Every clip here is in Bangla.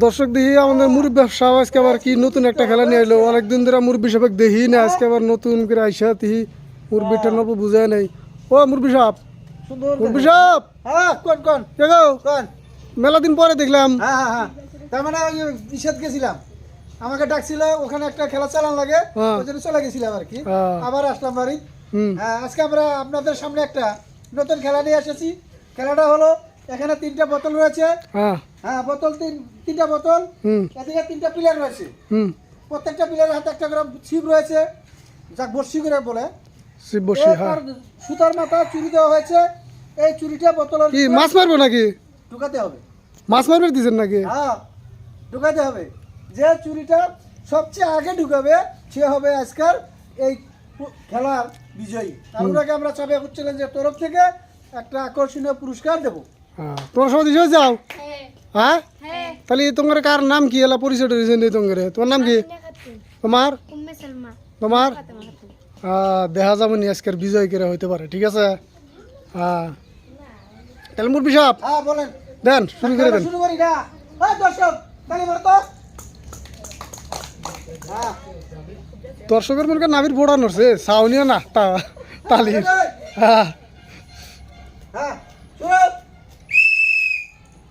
দর্শক দেখি আমাদের মুরব্বী সাহেব আজকে আবার কি নতুন একটা খেলা নিয়ে এলো। অনেকদিন ধরে মুরব্বী সাহেব দেখি না আজকে আবার নতুন করে আইসা তিহি মুরব্বীটা নব বুঝায় নাই। ও মুরব্বী সাহেব। মুরব্বী সাহেব। হ্যাঁ কোন কোন? কে গো? কোন? মেলা দিন পরে দেখলাম। হ্যাঁ হ্যাঁ হ্যাঁ। তার মানে ওই ইসেদ গেছিলাম। আমাকে ডাকছিল ওখানে একটা খেলা চালান লাগে। হ্যাঁ। ওই জন্য চলে গেছিলাম আর কি। হ্যাঁ। আবার আসলাম বাড়ি। হ্যাঁ আজকে আমরা আপনাদের সামনে একটা নতুন খেলা নিয়ে এসেছি। খেলাটা হলো এখানে তিনটা বোতল রয়েছে। হ্যাঁ। হ্যাঁ বোতল তিন তিনটা বোতল। হুম। এদিকে তিনটা প্লেয়ার রয়েছে। হুম। প্রত্যেকটা প্লেয়ারের হাতে একটা করে ছিপ রয়েছে। যাক বর্ষি করে বলে। বসি এ হ্যাঁ। সুতার মাথা চুরি দেওয়া হয়েছে। এই চুরিটা বোতলের কি মাছ মারবো নাকি? ঢুকাতে হবে। মাছ মারবে দিচ্ছেন নাকি? হ্যাঁ ঢুকাতে হবে। যে চুরিটা সবচেয়ে আগে ঢুকাবে সে হবে আজকাল এই খেলার বিজয়ী। তার আগে আমরা চাবে চ্যালেঞ্জের তরফ থেকে একটা আকর্ষণীয় পুরস্কার দেবো। তোমার সবাই দিশে যাও। হ্যাঁ। হ্যাঁ? হ্যাঁ। তাহলে তোমার কার নাম কি? এলা পরিচয় দিয়েছেন তোমার। তোমার নাম কি? তোমার? উম্মে সালমা। তোমার? দেখা যাব নি আজকের বিজয় করে হইতে পারে ঠিক আছে? হ্যাঁ তাহলে মুরবি সাহেব বলেন। দেন শুরু করে দেন। শুরু করি না। হ্যাঁ দর্শক তালি মারো তো দর্শকের মনে নাবির বোড়া নড়ছে সাউনিও না তা তালি। হ্যাঁ হ্যাঁ শুরু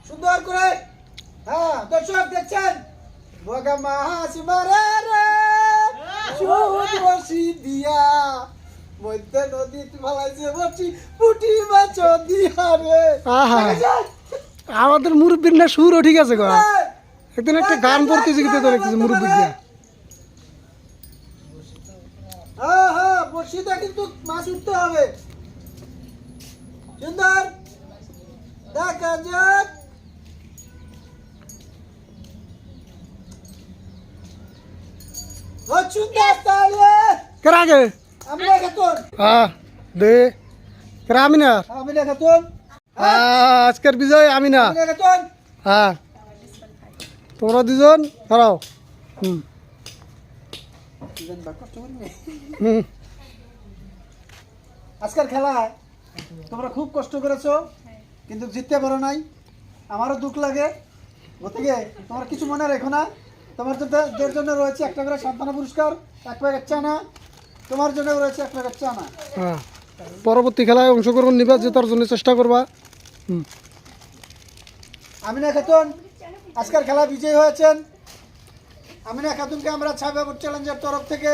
সুন্দর করে হ্যাঁ দর্শক দেখছেন? বগা মাছ মারে রে সুদ বসি দিয়া। মধ্যে নদী ফালাইছে বসি পুটি মাছ দিয়া রে। আমাদের মুরব্বীর না সুরও ঠিক আছে গো। একদিন একটা গান প্রতিযোগিতা তো দেখতেছি মুরব্বী দিয়া। হ্যাঁ হ্যাঁ বসিতে কিন্তু মাছ উঠতে হবে। সুন্দর। দেখা যাক। ও হ্যাঁ দে। খাতুন আজকের বিজয় আমি না খাতুন হ্যাঁ তোমরা দুজন হারাও হুম। হুম। আজকের খেলায় তোমরা খুব কষ্ট করেছ কিন্তু জিততে পারো নাই। আমারও দুঃখ লাগে। গতিকে তোমার কিছু মনে রেখো না। তোমার জন্য যার জন্য রয়েছে একটা করে সান্ত্বনা পুরস্কার এক প্যাকেট চানা। তোমার জন্য রয়েছে এক প্যাকেট চানা। হ্যাঁ। পরবর্তী খেলায় অংশগ্রহণ নিবা জেতার জন্য চেষ্টা করবা। আমিনা খাতুন আজকের খেলা বিজয়ী হয়েছেন। আমিনা খাতুনকে আমরা ছাবাবুর চ্যালেঞ্জের তরফ থেকে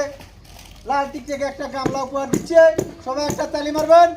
লাল টিক থেকে একটা গামলা উপহার দিচ্ছে। সবাই একটা তালি মারবেন।